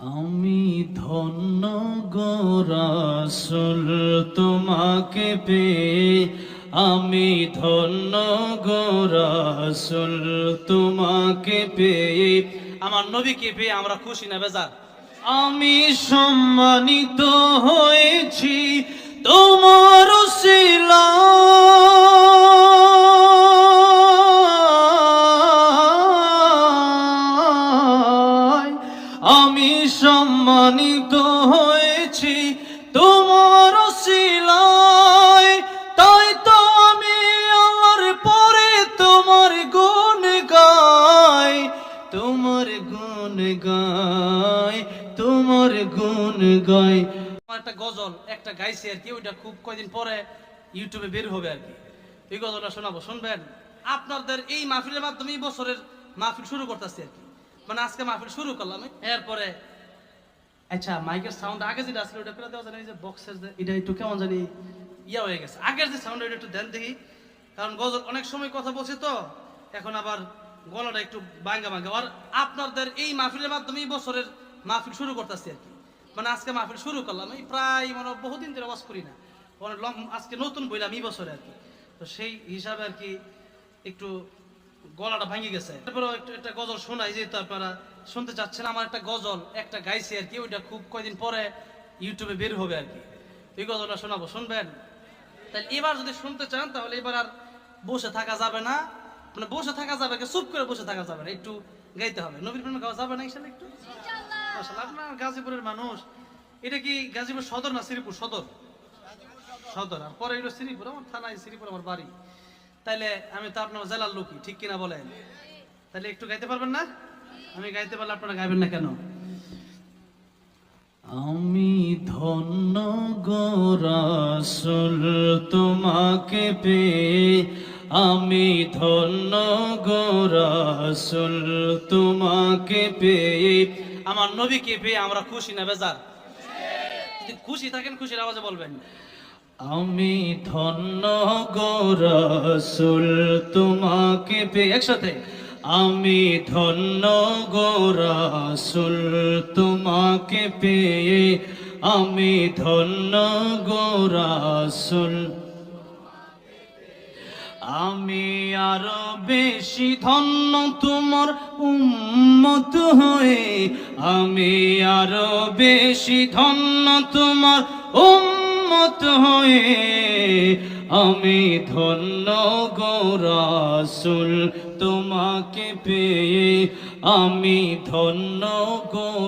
আমি ধন্য গোরাসুল তোমাকে পেয়ে। আমি ধন্য গোরাসুল তোমাকে পেয়ে। আমার নবীকে পেয়ে আমরা খুশি না, বেজার? আমি সম্মানিত হয়েছি। তোমার শিলায় সম্মানিত হয়েছি তোমার শিলায় তাই তো আমি আমার পরে তোমার গুণ গাই। তোমার গুণ গাই, তোমার গুণ গাই। একটা গজল, একটা গাইছি আর কি, ওইটা খুব কয়দিন পরে ইউটিউবে বের হবে আর কি। এই গজলটা শোনাবো, শুনবেন? আপনাদের এই মাহফিলের মাধ্যমে এই বছরের মাহফিল শুরু করতেছি আর কি। মানে আজকে মাহফিল শুরু করলাম, এরপরে আচ্ছা মাইকের সাউন্ড আগে যেটা আসলে, ওটা করে দেওয়া জানি, যে বক্সের এটা একটু কেমন জানি ইয়া হয়ে গেছে। আগের যে সাউন্ড ওটা একটু দেন দেখি। কারণ গজল অনেক সময় কথা বলছি তো, এখন আবার গলাটা একটু বাঙ্গা বাঙ্গা আর আপনাদের এই মাহফিলের মাধ্যমে এই বছরের মাহফিল শুরু করতেছি আর কি। মানে আজকে মাহফিল শুরু করলাম এই প্রায় মানে বহুদিন ধরে আওয়াজ করি না। অনেক লং আজকে নতুন বইলাম এই বছরে আর কি। তো সেই হিসাবে আর কি একটু গলাটা ভাঙে গেছে। তারপরে একটু গজল শোনাই যেহেতু আপনারা শুনতে চাচ্ছেন আমার একটা গজল একটা গাইছি আর কি ওইটা খুব কয়দিন পরে ইউটিউবে বের হবে আর কি। এই গজলটা শোনাবো শুনবেন? তাহলে এবার যদি শুনতে চান তাহলে এবার আর বসে থাকা যাবে না। মানে বসে থাকা যাবে কি চুপ করে বসে থাকা যাবে না একটু গাইতে হবে। নবীর প্রেমে গাওয়া যাবে না ইনশাল্লাহ একটু? আপনার গাজীপুরের মানুষ এটা কি গাজীপুর সদর না শ্রীপুর সদর। সদর আর পরে হলো শ্রীপুর আমার থানায় শ্রীপুর আমার বাড়ি। তাইলে আমি তো আপনার জেলার লোকই ঠিক কিনা বলেন? তাহলে একটু গাইতে পারবেন না? আমি গাইতে পারলে আপনারা গাইবেন না কেন? আমি ধন্য গোরাসুল তোমাকে পেয়ে আমি ধন্য গোরাসুল তোমাকে পেয়ে। আমার নবীকে পেয়ে আমরা খুশি না বেজার? যদি খুশি থাকেন খুশির আওয়াজে বলবেন। আমি ধন্য গোরসুল তোমাকে পেয়ে একসাথে। আমি ধন্য গোরসুল তোমাকে পেয়ে। আমি ধন্য গোরসুল আমি আরও বেশি ধন্য তোমার উম্মত হয়ে। আমি আরও বেশি ধন্য তোমার উম্মত হয়ে আমি ধন্য গোরাসুল তোমাকে পেয়ে আমি ধন্য গো